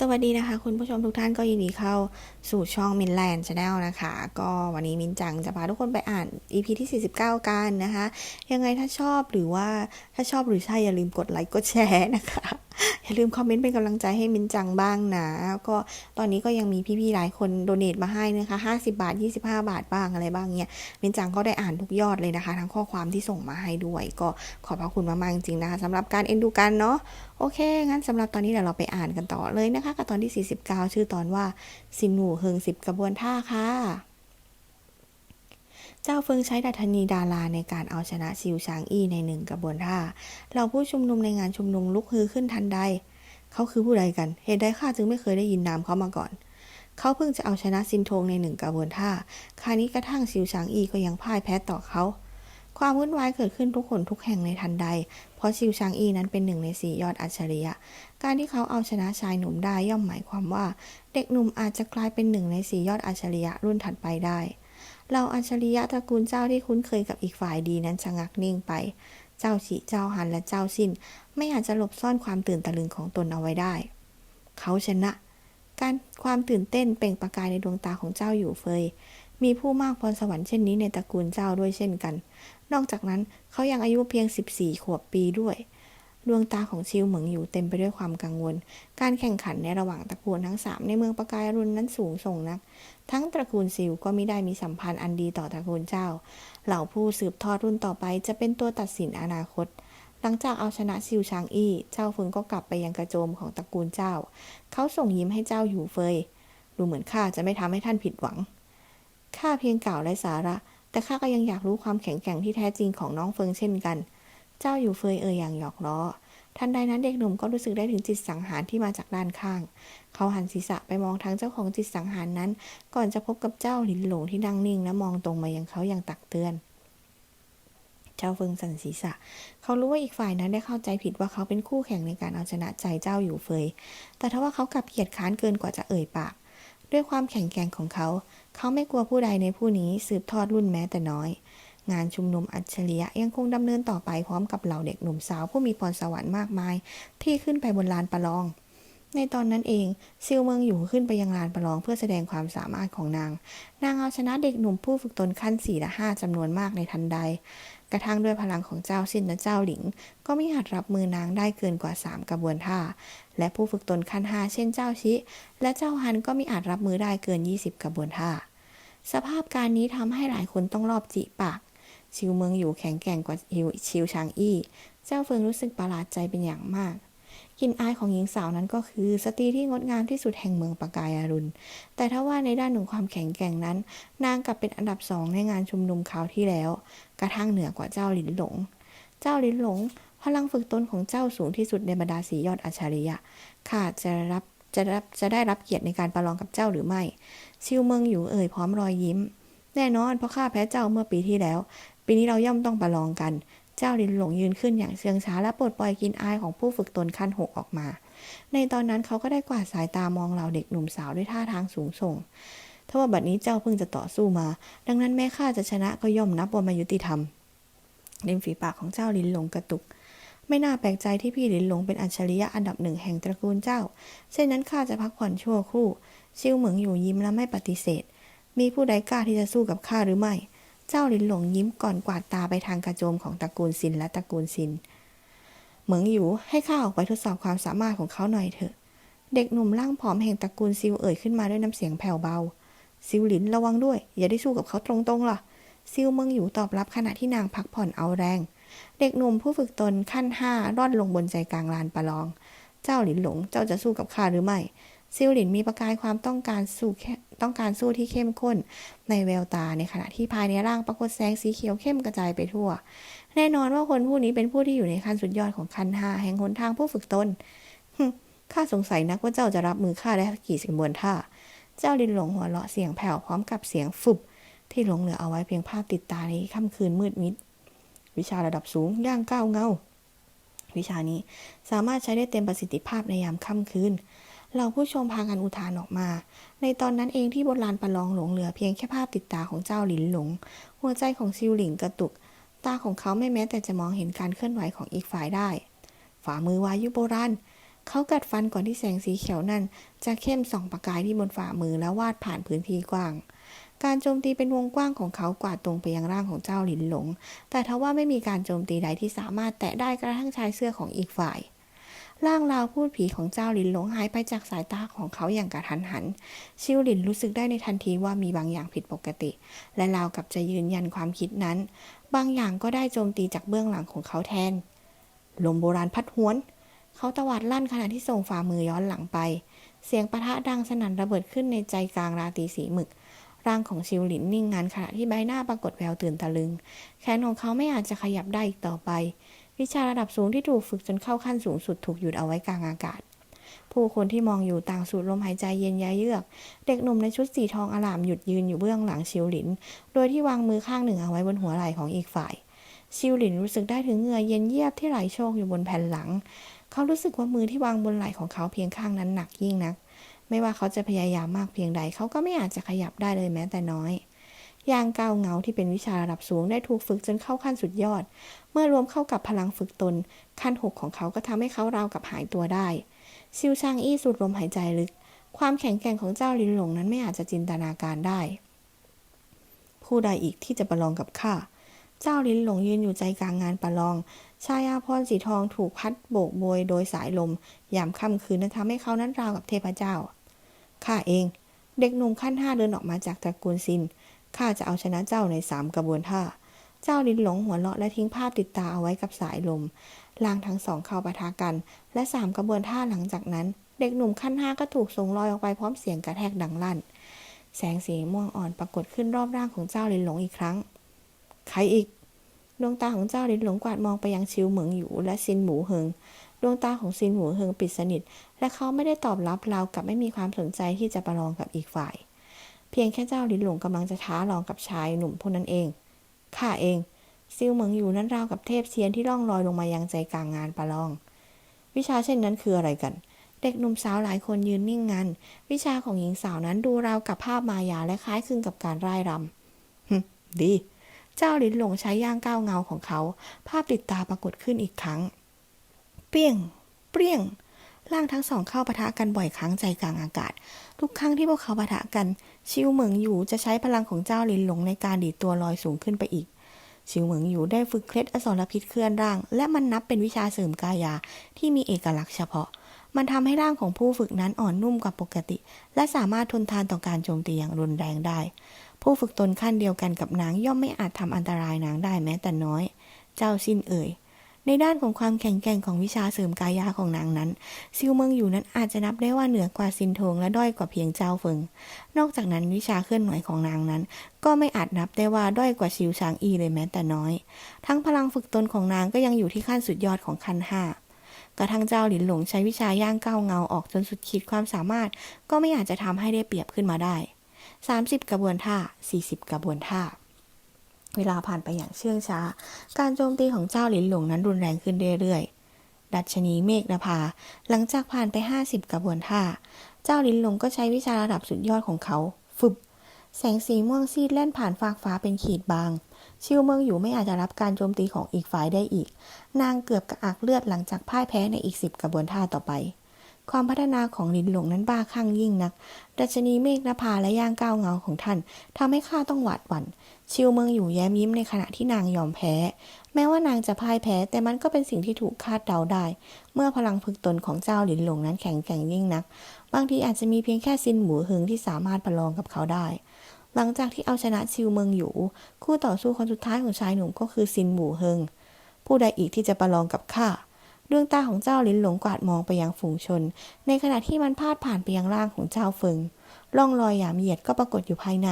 สวัสดีนะคะ คุณผู้ชมทุกท่านก็ยินดีเข้าสู่ช่องมินแลนด์ชาแนลนะคะ ก็วันนี้มินจังจะพาทุกคนไปอ่าน EP ที่ 49 กันนะคะ ยังไงถ้าชอบหรือว่าถ้าชอบหรือใช่อย่าลืมกดไลค์กดแชร์นะคะ อย่าลืมคอมเมนต์เป็นกำลังใจให้มินจังบ้างนะ ก็ตอนนี้ก็ยังมีพี่ๆหลายคนโดเนทมาให้นะคะ50 บาท 25 บาทบ้างอะไรบ้างเนี่ยมินจังก็ได้อ่านทุกยอดเลยนะคะ ทั้งข้อความที่ส่งมาให้ด้วย ก็ขอบพระคุณมากๆจริงนะคะสำหรับการเอ็นดูกันเนาะโอเค งั้นสำหรับตอนนี้เดี๋ยวเราไปอ่านกันต่อเลยนะคะ กับตอนที่ 49 ชื่อตอนว่าสินหนูเฮิงสิบกระบวนท่าค่ะ เจ้าเฟิงใช้ดัชนีดาราในการเอาชนะซิวชางอี้ในหนึ่งกระบวนท่า เราผู้ชุมนุมในงานชุมนุมลุกฮือขึ้นทันใด เขาคือผู้ใดกัน เหตุใดข้าจึงไม่เคยได้ยินนามเขามาก่อน เขาเพิ่งจะเอาชนะซินโทงในหนึ่งกระบวนท่า คราวนี้กระทั่งซิวชางอี้ก็ยังพ่ายแพ้ต่อเขา ความวุ่นวายเกิดขึ้นทุกคนทุกแห่งในทันใด เพราะซิวชางอี้นั้นเป็นหนึ่งในสี่ยอดอัจฉริยะ การที่เขาเอาชนะชายหนุ่มได้ย่อมหมายความว่า เด็กหนุ่มอาจจะกลายเป็นหนึ่งในสี่ยอดอัจฉริยะรุ่นถัดไปได้ เราอัจฉริยะตระกูลเจ้าที่คุ้นเคยกับอีกฝ่ายดีนั้นชะงักนิ่งไป เจ้าฉีเจ้าหันและเจ้าสินไม่อาจจะหลบซ่อนความตื่นตะลึงของตนเอาไว้ได้ เขาชนะ การความตื่นเต้นเปล่งประกายในดวงตาของเจ้าอยู่เฟย มีผู้มากพรสวรรค์เช่นนี้ในตระกูลเจ้าด้วยเช่นกัน นอกจากนั้นเขายังอายุเพียง 14 ขวบปีด้วย ดวงตาของชิวเหมิงอยู่เต็มไปด้วยความกังวล การแข่งขันในระหว่างตระกูลทั้งสามในเมืองประกายรุณนั้นสูงส่งนัก ทั้งตระกูลซิวก็ไม่ได้มีสัมพันธ์อันดีต่อตระกูลเจ้า เหล่าผู้สืบทอดรุ่นต่อไปจะเป็นตัวตัดสินอนาคต หลังจากเอาชนะซิวชางอี้ เจ้าเฟิงก็กลับไปยังกระโจมของตระกูลเจ้า เขาส่งยิ้มให้เจ้าอยู่เฟย ดูเหมือนข้าจะไม่ทำให้ท่านผิดหวัง ข้าเพียงกล่าวไร้สาระ แต่ข้าก็ยังอยากรู้ความแข็งแกร่งที่แท้จริงของน้องเฟิงเช่นกัน เจ้าอยู่เฟยเอ่ยอย่างหยอกล้อ ทันใดนั้นเด็กหนุ่มก็รู้สึกได้ถึงจิตสังหารที่มาจากด้านข้าง เขาหันศีรษะไปมองทางเจ้าของจิตสังหารนั้น ก่อนจะพบกับเจ้าหลินหลงที่นั่งนิ่ง และมองตรงมายังเขาอย่างตักเตือน เจ้าเฟิงสันศีรษะ เขารู้ว่าอีกฝ่ายนั้นได้เข้าใจผิดว่าเขาเป็นคู่แข่งในการเอาชนะใจเจ้าอยู่เฟย แต่ทว่าเขากลับเกียจค้านเกินกว่าจะเอ่ยปาก ด้วยความแข็งแกร่งของเขา เขาไม่กลัวผู้ใดในผู้นี้สืบทอดรุ่นแม้แต่น้อย งานชุมนุมอัจฉริยะยังคงดำเนินต่อไปพร้อมกับเหล่าเด็กหนุ่มสาวผู้มีพรสวรรค์มากมาย ที่ขึ้นไปบนลานประลอง ในตอนนั้นเองซิลเมืองอยู่ขึ้นไปยังลานประลองเพื่อแสดงความสามารถของนาง นางเอาชนะเด็กหนุ่มผู้ฝึกตนขั้นสี่และห้าจำนวนมากในทันใด กระทั่งด้วยพลังของเจ้าสินและเจ้าหลิง ก็ไม่อาจรับมือนางได้เกินกว่าสามกระบวนท่า และผู้ฝึกตนขั้นห้าเช่นเจ้าชิ และเจ้าฮันก็ไม่อาจรับมือได้เกิน 20 กระบวนท่าสภาพการนี้ทำให้หลายคนต้องรอบจิปาก ชิวเมืองอยู่แข็งแกร่งกว่าชิวชิวชางอี้ เจ้าเฟิงรู้สึกประหลาดใจเป็นอย่างมากกลินอายของหญิงสาวนั้นก็คือสตรีที่งดงามที่สุดแห่งเมืองประกายอารุณ แต่ถ้าว่าในด้านหนึ่งความแข็งแกร่งนั้น นางกลับเป็นอันดับสองในงานชุมนุมคราวที่แล้ว กระทั่งเหนือกว่าเจ้าหลินหลง เจ้าหลินหลง พลังฝึกตนของเจ้าสูงที่สุดในบรรดาสียอดอัจฉริยะข้าจะรับจะรับจะได้รับเกียรติในการประลองกับเจ้าหรือไม่ ชิวเมืองอยู่เอ่ยพร้อมรอยยิ้ม แน่นอนเพราะข้าแพ้เจ้าเมื่อปีที่แล้ว ปีนี้เราย่อมต้องประลองกัน เจ้าลินหลงยืนขึ้นอย่างเชิงช้าและปลดปล่อยกินอายของผู้ฝึกตนขั้นหกออกมา ในตอนนั้นเขาก็ได้กวาดสายตามองเหล่าเด็กหนุ่มสาวด้วยท่าทางสูงส่งถ้าว่าบัดนี้เจ้าเพิ่งจะต่อสู้มา ดังนั้นแม้ข้าจะชนะก็ย่อมนับว่าม่ยุติธรรมเล็มฝีปากของเจ้าลินหลงกระตุก ไม่น่าแปลกใจที่พี่ลินหลงเป็นอัจฉริยะอันดับหนึ่งแห่งตระกูลเจ้า เช่นนั้นข้าจะพักผ่อนชั่วครู่ซิวเหมิงอยู่ยิ้มและไม่ปฏิเสธ มีผู้ใดกล้าที่จะสู้กับข้าหรือไม่ เจ้าหลินหลงยิ้มก่อนกวาดตาไปทางกระโจมของตระกูลซินและตระกูลซิน เหมิงอยู่ให้ข้าออกไปทดสอบความสามารถของเขาหน่อยเถอะ เด็กหนุ่มร่างผอมแห่งตระกูลซิวเอ่ยขึ้นมาด้วยน้ำเสียงแผ่วเบา ซิวหลินระวังด้วย อย่าได้สู้กับเขาตรงๆล่ะ ซิวเมิงอยู่ตอบรับขณะที่นางพักผ่อนเอาแรง เด็กหนุ่มผู้ฝึกตนขั้นห้าร่อนลงบนใจกลางลานประลอง เจ้าหลินหลงเจ้าจะสู้กับข้าหรือไม่ ซิวหลินมีประกายความต้องการสู้ต้องการสู้ที่เข้มข้น ในแววตาในขณะที่ภายในร่างปรากฏแสงสีเขียวเข้มกระจายไปทั่ว แน่นอนว่าคนผู้นี้เป็นผู้ที่อยู่ในขั้นสุดยอดของขั้นห้าแห่งหนทางผู้ฝึกตนข้าสงสัยนักว่าเจ้าจะรับมือข้าได้กี่สิบวนท่า เจ้าลินหลงหัวเราะเสียงแผ่วพร้อมกับเสียงฟุบที่หลงเหลือเอาไว้เพียงภาพติดตาในค่ำคืนมืดมิด วิชาระดับสูงย่างก้าวเงา วิชานี้สามารถใช้ได้เต็มประสิทธิภาพในยามค่ำคืน เราผู้ชมพากันอุทานออกมา ในตอนนั้นเองที่บนลานประลองหลงเหลือเพียงแค่ภาพติดตาของเจ้าหลินหลง หัวใจของซิวหลิงกระตุก ตาของเขาไม่แม้แต่จะมองเห็นการเคลื่อนไหวของอีกฝ่ายได้ ฝ่ามือวายุโบราณเขากัดฟันก่อนที่แสงสีเขียวนั่นจะเข้มส่องประกายที่บนฝ่ามือแล้ววาดผ่านพื้นที่กว้าง การโจมตีเป็นวงกว้างของเขากวาดตรงไปยังร่างของเจ้าหลินหลง แต่ทว่าไม่มีการโจมตีใดที่สามารถแตะได้กระทั่งชายเสื้อของอีกฝ่าย ร่างราวพูดผีของเจ้าหลินหลงหายไปจากสายตาของเขาอย่างกระทันหัน ชิวหลินรู้สึกได้ในทันทีว่ามีบางอย่างผิดปกติ และราวกับจะยืนยันความคิดนั้น บางอย่างก็ได้โจมตีจากเบื้องหลังของเขาแทน ลมโบราณพัดหวน เขาตวาดลั่นขณะที่ส่งฝ่ามือย้อนหลังไป เสียงปะทะดังสนั่นระเบิดขึ้นในใจกลางราตรีสีหมึกร่างของชิวหลินนิ่งงันขณะที่ใบหน้าปรากฏแววตื่นตะลึง แขนของเขาไม่อาจจะขยับได้อีกต่อไป วิชาระดับสูงที่ถูกฝึกจนเข้าขั้นสูงสุดถูกหยุดเอาไว้กลางอากาศ ผู้คนที่มองอยู่ต่างสูดลมหายใจเย็นยาเยือก เด็กหนุ่มในชุดสีทองอลามหยุดยืนอยู่เบื้องหลังชิวหลิน โดยที่วางมือข้างหนึ่งเอาไว้บนหัวไหล่ของอีกฝ่าย ชิวหลินรู้สึกได้ถึงเหงื่อเย็นเยียบที่ไหลโชกอยู่บนแผ่นหลัง เขารู้สึกว่ามือที่วางบนไหล่ของเขาเพียงข้างนั้นหนักยิ่งนัก ไม่ว่าเขาจะพยายามมากเพียงใด เขาก็ไม่อาจจะขยับได้เลยแม้แต่น้อย ยางก้าวเงาที่เป็นวิชาระดับสูงได้ถูกฝึกจนเข้าขั้นสุดยอด เมื่อรวมเข้ากับพลังฝึกตน ขั้นหกของเขาก็ทำให้เขาราวกับหายตัวได้ ซิวชางอี้สูดลมหายใจลึก ความแข็งแกร่งของเจ้าลินหลงนั้นไม่อาจจะจินตนาการได้ ผู้ใดอีกที่จะประลองกับข้าเจ้าลินหลงยืนอยู่ใจกลางงานประลอง ชายาพรสีทองถูกพัดโบกโบยโดยสายลม ยามค่ำคืนนั้นทำให้เขานั้นราวกับเทพเจ้า ข้าเอง เด็กหนุ่มขั้นห้าเดินออกมาจากตระกูลซิน ข้าจะเอาชนะเจ้าในสามกระบวนท่า เจ้าลินหลงหัวเราะและทิ้งภาพติดตาเอาไว้กับสายลม ลางทั้งสองเข้าปะทะกัน และสามกระบวนท่าหลังจากนั้น เด็กหนุ่มขั้นห้าก็ถูกส่งลอยออกไปพร้อมเสียงกระแทกดังลั่น แสงสีม่วงอ่อนปรากฏขึ้นรอบร่างของเจ้าลินหลงอีกครั้ง ใครอีก ดวงตาของเจ้าลินหลงกวาดมองไปยังชิวเหมิงอยู่และซินหมูเฮิงดวงตาของซินหมูเฮิงปิดสนิท และเขาไม่ได้ตอบรับเรากับไม่มีความสนใจที่จะประลองกับอีกฝ่าย เพียงแค่เจ้าลินหลงกำลังจะท้าลองกับชายหนุ่มผู้นั้นเองข้าเองซิวเหมิงอยู่นั้นราวกับเทพเซียนที่ล่องลอยลงมายังใจกลางงานประลอง วิชาเช่นนั้นคืออะไรกัน เด็กหนุ่มสาวหลายคนยืนนิ่งงัน วิชาของหญิงสาวนั้นดูราวกับภาพมายาและคล้ายคลึงกับการร่ายรำดี เจ้าลิ้นหลงใช้ย่างก้าวเงาของเขา ภาพติดตาปรากฏขึ้นอีกครั้ง เปรี้ยง เปรี้ยง ร่างทั้งสองเข้าปะทะกันบ่อยครั้งใจกลางอากาศ ทุกครั้งที่พวกเขาปะทะกัน ชิวเหมิงอยู่จะใช้พลังของเจ้าลินหลงในการดีดตัวลอยสูงขึ้นไปอีก ชิวเหมิงอยู่ได้ฝึกเคล็ดอสรพิษเคลื่อนร่าง และมันนับเป็นวิชาเสริมกายาที่มีเอกลักษณ์เฉพาะ มันทำให้ร่างของผู้ฝึกนั้นอ่อนนุ่มกว่าปกติ และสามารถทนทานต่อการโจมตีอย่างรุนแรงได้ ผู้ฝึกตนขั้นเดียวกันกับนางย่อมไม่อาจทำอันตรายนางได้แม้แต่น้อย เจ้าสิ้นเอ่ย ในด้านของความแข็งแกร่งของวิชาเสริมกายาของนางนั้น ซิวเมืองอยู่นั้นอาจจะนับได้ว่าเหนือกว่าซินโทงและด้อยกว่าเพียงเจ้าเฟิง นอกจากนั้นวิชาเคลื่อนไหวของนางนั้น ก็ไม่อาจนับได้ว่าด้อยกว่าชิวชางอีเลยแม้แต่น้อย ทั้งพลังฝึกตนของนางก็ยังอยู่ที่ขั้นสุดยอดของขั้นห้ากระทั่งเจ้าหลินหลงใช้วิชาย่างก้าวเงาออกจนสุดขีดความสามารถ ก็ไม่อาจจะทำให้ได้เปรียบขึ้นมาได้ 30 กระบวนท่า 40 กระบวนท่า เวลาผ่านไปอย่างเชื่องช้า การโจมตีของเจ้าหลินหลงนั้นรุนแรงขึ้นเรื่อยๆ ดัชนีเมฆนภา หลังจากผ่านไป 50กระบวนท่า เจ้าหลินหลงก็ใช้วิชาระดับสุดยอดของเขา ฟึบ แสงสีม่วงซีดแล่นผ่านฟากฟ้าเป็นขีดบาง ชิวเมืองอยู่ไม่อาจจะรับการโจมตีของอีกฝ่ายได้อีก นางเกือบกระอักเลือดหลังจากพ่ายแพ้ในอีกสิบกระบวนท่าต่อไป ความพัฒนาของหลินหลงนั้นบ้าคลั่งยิ่งนัก ดัชนีเมฆนภาและย่างก้าวเงาของท่านทำให้ข้าต้องหวาดหวั่น ชิวเมืองอยู่แย้มยิ้มในขณะที่นางยอมแพ้ แม้ว่านางจะพ่ายแพ้ แต่มันก็เป็นสิ่งที่ถูกคาดเดาได้ เมื่อพลังฝึกตนของเจ้าหลินหลงนั้นแข็งแกร่งยิ่งนัก บางทีอาจจะมีเพียงแค่ซินหมูหึงที่สามารถประลองกับเขาได้หลังจากที่เอาชนะชิวเมืองอยู่ คู่ต่อสู้คนสุดท้ายของชายหนุ่มก็คือซินหมู่เฮิง ผู้ใดอีกที่จะประลองกับข้า ดวงตาของเจ้าลิ้นหลงกวาดมองไปยังฝูงชน ในขณะที่มันพาดผ่านไปยังร่างของเจ้าเฟิงร่องรอยหยามเหยียดก็ปรากฏอยู่ภายใน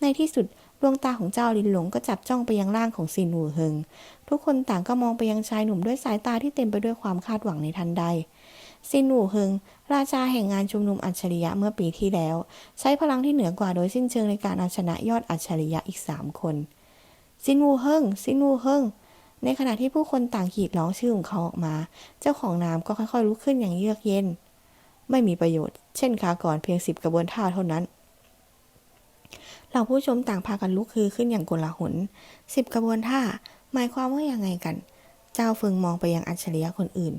ในที่สุดดวงตาของเจ้าลินหลงก็จับจ้องไปยังร่างของซินหูเฮิง ทุกคนต่างก็มองไปยังชายหนุ่มด้วยสายตาที่เต็มไปด้วยความคาดหวังในทันใด ซินหูเฮิง ราชาแห่งงานชุมนุมอัจฉริยะเมื่อปีที่แล้ว ใช้พลังที่เหนือกว่าโดยสิ้นเชิงในการเอาชนะยอดอัจฉริยะอีกสามคน ซินวูเฮิง ซินวูเฮิง ในขณะที่ผู้คนต่างขีดร้องชื่อของเขาออกมา เจ้าของนามก็ค่อยๆลุกขึ้นอย่างเยือกเย็น ไม่มีประโยชน์ เช่นคาก่อนเพียงสิบกระบวนท่าเท่านั้นเหล่าผู้ชมต่างพากันลุกคือขึ้นอย่างโกลาหลสิบกระบวนท่า หมายความว่ายังไงกัน เจ้าเฟิงมองไปยังอัจฉริยะคนอื่น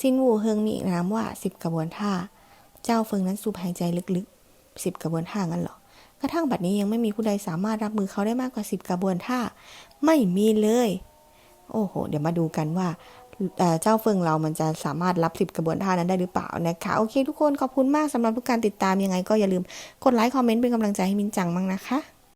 ซินวูเฮิงมีอีกนามว่าสิบกระบวนท่า เจ้าเฟิงนั้นสูบหายใจลึกๆสิบกระบวนท่างั้นเหรอกระทั่งบัดนี้ยังไม่มีผู้ใดสามารถรับมือเขาได้มากกว่าสิบกระบวนท่า ไม่มีเลย โอ้โห เดี๋ยวมาดูกันว่าเจ้าเฟิงเรามันจะสามารถรับสิบกระบวนท่านั้นได้หรือเปล่านะคะ โอเคทุกคนขอบคุณมากสำหรับทุกการติดตามยังไงก็อย่าลืมกดไลค์คอมเมนต์เป็นกำลังใจให้มินจังมั่งนะคะ